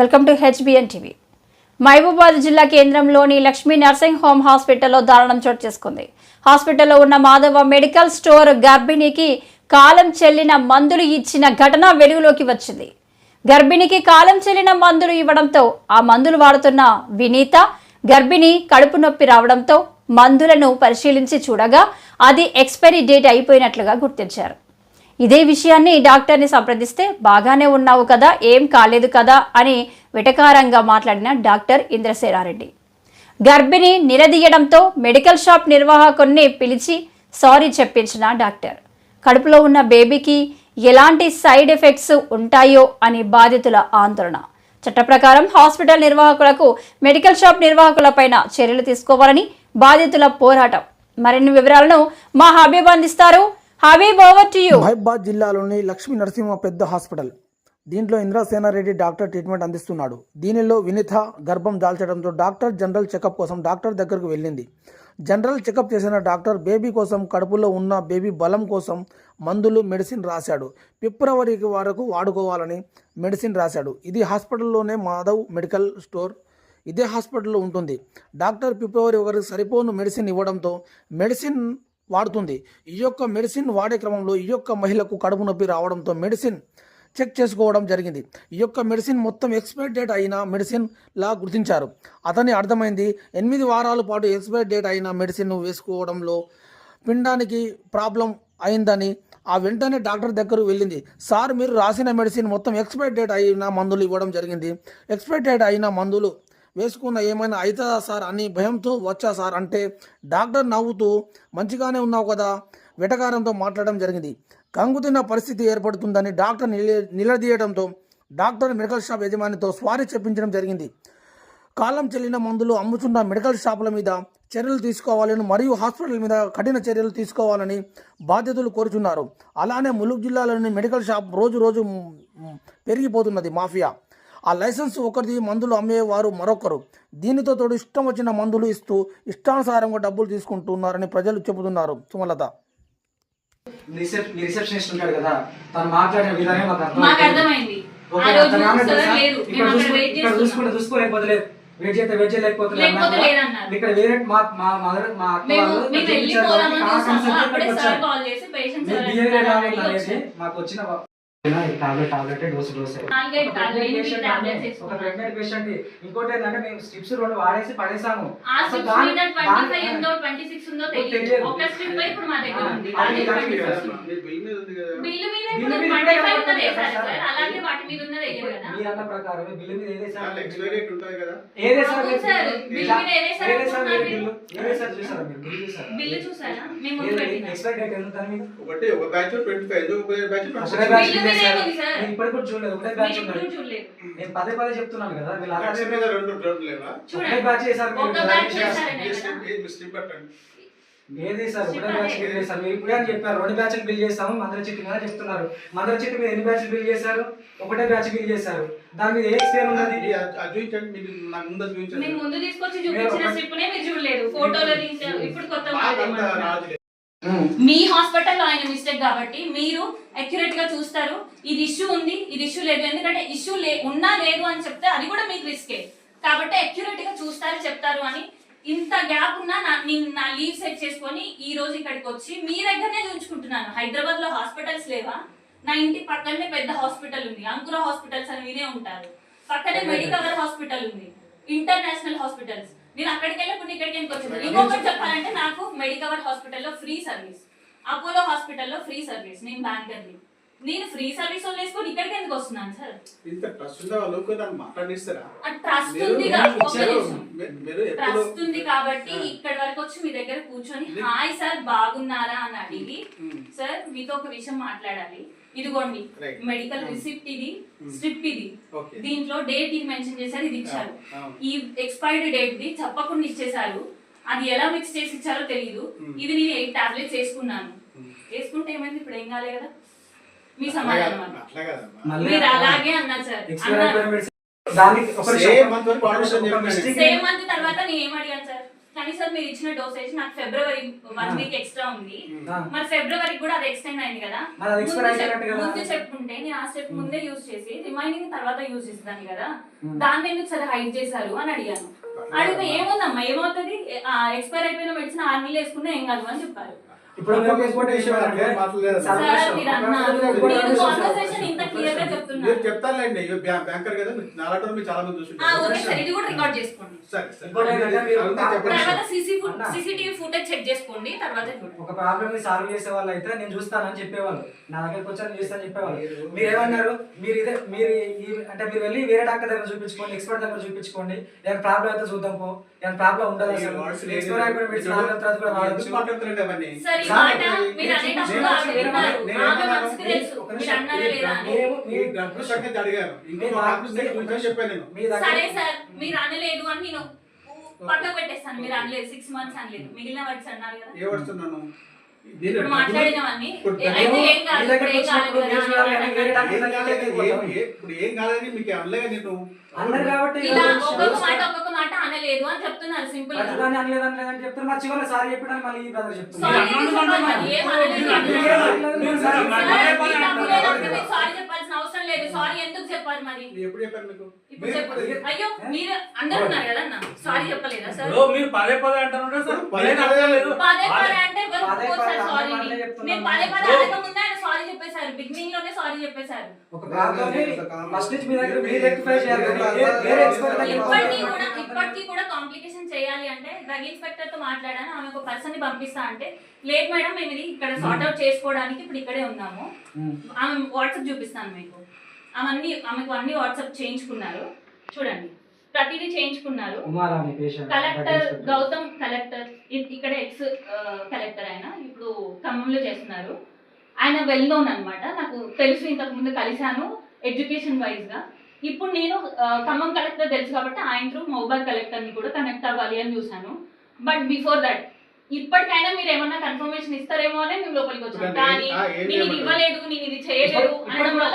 Welcome to HBN TV. Mahabubabad జిల్లా కేంద్రంలోని Lakshmi nursing home హాస్పిటల్లో దారుణం చోటు చేసుకుంది. హాస్పిటల్లో ఉన్న మాధవ మెడికల్ స్టోర్ గర్భిణికి కాలం చెల్లిన మందులు ఇచ్చిన ఘటన వెలుగులోకి వచ్చింది. గర్భిణికి కాలం చెల్లిన మందులు ఇవ్వడంతో ఆ మందులు వాడుతున్న వినీత గర్భిణి కడుపు నొప్పి రావడంతో మందులను పరిశీలించి చూడగా అది ఎక్స్పైరీ డేట్ అయిపోయినట్లుగా గుర్తించారు. ఇదే విషయాన్ని డాక్టర్ని సంప్రదిస్తే బాగానే ఉన్నావు కదా ఏం కాలేదు కదా అని వెటకారంగా మాట్లాడిన డాక్టర్ ఇంద్రసేనారెడ్డి గర్భిణి నిలదీయడంతో మెడికల్ షాప్ నిర్వాహకుడిని పిలిచి సారీ చెప్పించిన డాక్టర్. కడుపులో ఉన్న బేబీకి ఎలాంటి సైడ్ ఎఫెక్ట్స్ ఉంటాయో అని బాధితుల ఆందోళన. చట్ట ప్రకారం హాస్పిటల్ నిర్వాహకులకు మెడికల్ షాప్ నిర్వాహకులపైన చర్యలు తీసుకోవాలని బాధితుల పోరాటం. మరిన్ని వివరాలను మా హబీబ్ అందిస్తారు. హబీబ్ ఓవర్ టు యూ జిల్లాలోని లక్ష్మీ నరసింహ పెద్ద హాస్పిటల్. దీంట్లో ఇంద్రసేనారెడ్డి డాక్టర్ ట్రీట్మెంట్ అందిస్తున్నాడు. దీనిలో వినిత గర్భం దాల్చడంతో డాక్టర్ జనరల్ చెకప్ కోసం డాక్టర్ దగ్గరకు వెళ్ళింది. జనరల్ చెకప్ చేసిన డాక్టర్ బేబీ కోసం కడుపులో ఉన్న బేబీ బలం కోసం మందులు మెడిసిన్ రాశాడు. ఫిబ్రవరి వరకు వాడుకోవాలని మెడిసిన్ రాశాడు. ఇది హాస్పిటల్లోనే మాధవ్ మెడికల్ స్టోర్. ఇదే హాస్పిటల్లో ఉంటుంది. డాక్టర్ ఫిబ్రవరి వరకు సరిపోను మెడిసిన్ ఇవ్వడంతో మెడిసిన్ వాడుతుంది. ఈ యొక్క మెడిసిన్ వాడే క్రమంలో ఈ యొక్క మహిళకు కడుపు నొప్పి రావడంతో మెడిసిన్ చెక్ చేసుకోవడం జరిగింది. ఈ యొక్క మెడిసిన్ మొత్తం ఎక్స్పైర్ డేట్ అయిన మెడిసిన్ లా గుర్తించారు. అతని అర్థమైంది ఎనిమిది వారాల పాటు ఎక్స్పైర్ డేట్ అయిన మెడిసిన్ వేసుకోవడంలో పిండానికి ప్రాబ్లం అయిందని ఆ వెంటనే డాక్టర్ దగ్గరకు వెళ్ళింది. సార్ మీరు రాసిన మెడిసిన్ మొత్తం ఎక్స్పైర్ డేట్ అయిన మందులు ఇవ్వడం జరిగింది. ఎక్స్పైర్ డేట్ అయిన మందులు వేసుకున్న ఏమైనా అవుతుందా సార్ అని భయంతో వచ్చా సార్ అంటే డాక్టర్ నవ్వుతూ మంచిగానే ఉన్నావు కదా వెటకారంతో మాట్లాడడం జరిగింది. కంగుతిన్న పరిస్థితి ఏర్పడుతుందని డాక్టర్ నిల నిలదీయడంతో డాక్టర్ మెడికల్ షాప్ యజమానితో స్వారీ చెప్పించడం జరిగింది. కాలం చెల్లిన మందులు అమ్ముతున్న మెడికల్ షాపుల మీద చర్యలు తీసుకోవాలని మరియు హాస్పిటల్ మీద కఠిన చర్యలు తీసుకోవాలని బాధ్యతలు కోరుచున్నారు. అలానే ములుగు జిల్లాలోని మెడికల్ షాప్ రోజు రోజు పెరిగిపోతున్నది మాఫియా. ఆ లైసెన్స్ ఒకరిది మందులు అమ్మేవారు మరొకరు. దీనితో తోడు ఇష్టం వచ్చిన మందులు ఇస్తూ ఇష్టానుసారంగా డబ్బులు తీసుకుంటున్నారని ప్రజలు చెబుతున్నారు. సుమలత. రిసెప్షనిస్ట్ ఉంటాడు కదా తను మాట్లాడిన విధానం మాకు అర్థమైంది. ఇక్కడ చూసుకుంటే వెయిట్ చేస్తే వెయిట్. ఇక్కడ వేరే మా మా మదర్ మా. మాకు వచ్చిన టాబ్లెట్ టాబ్లెట్ డోసు డోస్ ఒక. ప్రెగ్నెంట్ పేషెంట్ ఇంకోటి ఏంటంటే మేము స్ట్రిప్స్ రెండు వాడేసి పడేసాము. ఆ అసలు స్ట్రిప్ దాని- మీద ట్వంటీ దాని- ఫైవ్ ఉందో ట్వంటీ సిక్స్ ఉందో తెలియదు. తెలియదు. ఒక స్ట్రిప్ ఇప్పుడు మా దగ్గర ఉంది. ఆ, అది దానికి 26 కదా. ఉంది. బిల్ మీద ఉంది కదా. బిల్లు మీద బిల్లు ఇప్పుడు మీద ట్వంటీ కూడా ఫైవ్ ఉంటుంది ఉన్నది కదా వేశారు సార్. సార్. అలాగే వాటి మీద ఉన్నది వేయరు కదా. మీ అన్న ప్రకారం బిల్లు మీద ఎక్స్పైరీ డేట్ ఎంత? ఒకటి ఒక బ్యాచ్ ట్వంటీ ఫైవ్ ఒక బ్యాచ్ సార్. నేను ఇప్పటికి కూడా చూడలేదు. ఒకటే బ్యాచ్ ఇప్పుడు ఉన్నది చూడలేదు. నేను పదే పదే చెప్తున్నాను కదా వీళ్ళు మీద రెండు రెండు లేవా? ఒకటే చూడండి. బ్యాచ్ చేశారు ఒక. చేశారనే కదా. స్లిప్ పెట్టండి. ఏది సార్? ఒకటే. బ్యాచ్ బిల్ చేశారు. మీరు ఇప్పుడే అని చెప్పారు. రెండు బ్యాచ్లు బిల్ చేస్తాము మందర చిట్టు మీద చెప్తున్నారు. మందర చిట్టు మీద ఎన్ని బ్యాచ్లు బిల్ చేశారు? ఒకటే బ్యాచ్ బిల్ చేశారు. దాని మీద ఏ ఎక్స్పేర్ ఉన్నది? అది- చూపించండి. నాకు ముందు చూపించండి. మేము ముందు తీసుకొచ్చి చూపించిన స్లిప్ నే మీరు చూడలేదు. ఫోటోలో తీసారు ఇప్పుడు కొత్త. మీ హాస్పిటల్లో ఆయన మిస్టేక్ కాబట్టి మీరు అక్యురేట్గా చూస్తారు. ఇది ఇష్యూ ఉంది ఇది ఇష్యూ లేదు. ఎందుకంటే ఇష్యూ లే ఉన్నా లేదు అని చెప్తే అది కూడా మీకు రిస్కే కాబట్టి అక్యురేట్గా చూస్తారు చెప్తారు అని ఇంత గ్యాప్ ఉన్నా నా నేను నా లీవ్ సెట్ చేసుకొని ఈ రోజు ఇక్కడికి వచ్చి మీ దగ్గరనే చూపించుకుంటున్నాను. హైదరాబాద్లో హాస్పిటల్స్ లేవా? నా ఇంటి పక్కనే పెద్ద హాస్పిటల్ ఉంది. అంకుర హాస్పిటల్స్ అని వినే ఉంటారు. పక్కనే మెడికవర్ హాస్పిటల్ ఉంది. ఇంటర్నేషనల్ హాస్పిటల్స్ నేను అక్కడికి వెళ్ళకుండా ఇక్కడికి వచ్చింది ఇంకొకటి చెప్పాలంటే నాకు మెడికవర్ హాస్పిటల్లో ఫ్రీ సర్వీస్ అపోలో హాస్పిటల్లో ఫ్రీ సర్వీస్ నేను బ్యాంకర్ని. నేను ఫ్రీ సర్వీస్ వదిలేసుకొని ఇక్కడికి ఎందుకు వస్తున్నాను సార్? ఇంత ట్రస్ట్ ఉన్న వాళ్ళు దాన్ని మాట్లాడిస్తారా? ట్రస్ట్ ఉంది ట్రస్ట్ ఉంది కాబట్టి ఇక్కడ వరకు వచ్చి మీ దగ్గర కూర్చొని హాయ్ సార్ బాగున్నారా? అని అడిగి. సార్ మీతో ఒక విషయం మాట్లాడాలి. ఇదిగోండి. మెడికల్ రిసిప్ట్ ఇది స్ట్రిప్ ఇది. దీంట్లో డేట్ ఇది మెన్షన్ చేశారు ఇది ఇచ్చారు. ఈ ఎక్స్పైర్డ్ డేట్ ది చెప్పకుండా ఇచ్చేసారు అది ఎలా మిక్స్ చేసి ఇచ్చారో తెలియదు. ఇది నేను ఎయిట్ టాబ్లెట్స్ వేసుకున్నాను. వేసుకుంటే ఏమైంది? ఇప్పుడు ఏం కాలే కదా? మీ సమాధానం మీరు అలాగే అన్నారు సార్. దానికి ఒక సేమ్ మంత్ తర్వాత నేను ఏం అడిగాను సార్? కానీ సార్ మీరు ఇచ్చిన డోసేజ్ నాకు ఫిబ్రవరి వన్. వీక్ ఎక్స్ట్రా ఉంది. మరి ఫిబ్రవరికి కూడా అది ఎక్స్టెండ్ అయింది కదా? మరి అది expire ముందు చెప్- అయినట్టు కదా? ముందు చెప్పుకుంటే నేను ఆ స్టెప్ ముందే యూజ్ చేసి రిమైనింగ్ తర్వాత యూజ్ చేస్తాను కదా. దాన్ని ఎందుకు సరే హైడ్ చేశారు అని అడిగాను. అడిగితే ఏముందమ్మా? ఏమవుతుంది? ఎక్స్పైర్ అయిపోయిన మెడిసిన్ ఆరు నెలలు వేసుకున్నా ఏం కాదు అని చెప్పారు. ఇప్పుడు. మీరు చెప్తారులేండి. బ్యాంకర్ కదా నాలాంటి మీరు చాలా మంది ఆ, చూసుంటారు ఓకే సార్ ఇది కూడా రికార్డ్ చేసుకోండి. సరే సరే. ఇంకోటి ఏంటంటే మీరు అంతా చెప్పండి. తర్వాత సీసీ అన్నా. సీసీటీవీ ఫుటేజ్ చెక్ చేసుకోండి తర్వాత చూడండి ఒక ప్రాబ్లమ్ని సాల్వ్ చేసే వాళ్ళు అయితే నేను చూస్తానని చెప్పేవాళ్ళు. నా దగ్గరకు వచ్చి నేను చేస్తాను చెప్పేవాళ్ళు. మీరు ఏమన్నారు? మీరు ఇదే మీరు అంటే మీరు వెళ్ళి వేరే డాక్టర్ దగ్గర చూపించుకోండి ఎక్స్పర్ట్ దగ్గర చూపించుకోండి. ఏమైనా ప్రాబ్లం అయితే చూద్దాం పో. ఏమైనా ప్రాబ్లం ఉండదు అసలు. అయిపోయిన మెడిసిన్ ఆరు నెలల తర్వాత కూడా వాడచ్చు మాట్లాడుతున్నారండి అవన్నీ? సార్ ఈ సార్, మాట నేను- మీరు మీరు మీరు- మీరు అనలేదు అని నేను పక్కకు పెట్టేస్తాను. మీరు అనలేదు సిక్స్ మంత్స్ అనలేదు. మిగిలిన వర్డ్స్ అన్నారు కదా. ఏ వస్తున్నాను? ఇప్పుడు ఏ- కాదని మీకు అనలేగా నేను అన్నారు కాబట్టి ఒక్కొక్క మాట ఒక్కొక్క మాట అనలేదు అని చెప్తున్నారు సింపుల్ అనలేదు అనలేదు అని చెప్తారు. మా చివరిలో సారీ చెప్పడానికి మళ్ళీ ఈ బ్రదర్ చెప్తున్నారు. సారీ చెప్పాలి లేదు. సారీ ఎందుకు చెప్పాలి మరి? ఎప్పుడు చెప్పాను మీకు? ఇప్పుడు చెప్పు. అయ్యో మీరు అందరు ఉన్నారు కదా అన్న? సారీ చెప్పలేదా సార్ మీరు పదే పదే అంటారు సార్ పదే పదే అనలేదు. పదే పదే అంటే సార్ పదే పదే. అనక ముందే చెప్పేశారు. బిగినింగ్లోనే సారీ చెప్పేశారు. ఒక ప్రాబ్లమ్ ఫస్ట్ నుంచి మీ దగ్గర మీరు రెక్టిఫై చేయాలి కానీ వేరే- వేరే ఎక్స్పర్ట్ దగ్గర ఇప్పటికీ కూడా ఇప్పటికీ కూడా కాంప్లికేషన్ చేయాలి అంటే డ్రగ్ ఇన్స్పెక్టర్తో మాట్లాడాను. ఆమె ఒక పర్సన్ని పంపిస్తా అంటే లేదు మేడం మేము ఇది ఇక్కడ సార్ట్ అవుట్ చేసుకోవడానికి ఇప్పుడు ఇక్కడే ఉన్నాము. ఆమె వాట్సాప్ చూపిస్తాను మీకు. ఆమె అన్ని ఆమెకు అన్ని వాట్సాప్ చేయించుకున్నారు. చూడండి. ప్రతిదీ చేయించుకున్నారు. కలెక్టర్ గౌతమ్ కలెక్టర్ ఇక్కడ ఎక్స్ కలెక్టర్ ఆయన. ఇప్పుడు ఖమ్మంలో చేస్తున్నారు. ఆయన వెల్ నోన్ అనమాట నాకు తెలుసు ఇంతకు ముందు కలిశాను ఎడ్యుకేషన్ వైజ్గా. ఇప్పుడు నేను ఖమ్మం కలెక్టర్ తెలుసు కాబట్టి ఆయన త్రూ మౌబాద్ కలెక్టర్ని కూడా కనెక్ట్ అవ్వాలి అని చూశాను. బట్ బిఫోర్ దట్ ఇప్పటికైనా మీరు ఏమన్నా కన్ఫర్మేషన్ ఇస్తారేమో అని మేము లోపలికి వచ్చాం. కానీ నేను? ఇవ్వలేదు నేను ఇది చేయలేదు అనడం వల్ల